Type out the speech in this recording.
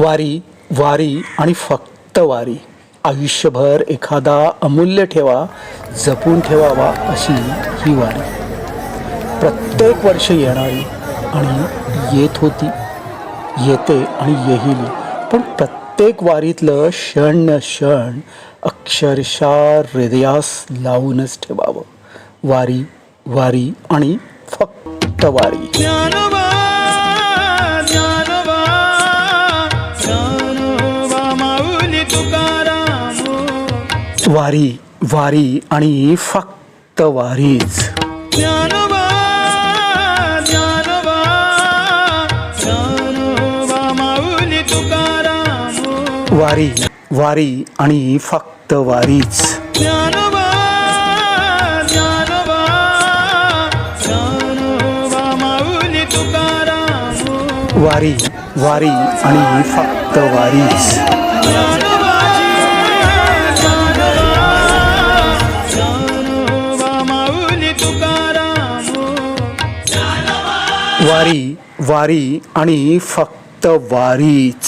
वारी वारी आणि फक्त वारी. आयुष्यभर एखादा अमूल्य ठेवा जपून ठेवावा अशी ही वारी. प्रत्येक वर्ष येणारी आणि येत होती येते आणि येईल. पण प्रत्येक वारीतलं क्षण क्षण अक्षरशः हृदयास लावूनच ठेवावं. वारी वारी आणि फक्त वारी. वारी वारी आणि फक्त वारीच. माऊली तुकाराम. वारी वारी आणि फक्त वारीच. माऊली तुकाराम. वारी वारी आणि फक्त वारीच. वारी वारी आणि फक्त वारीच.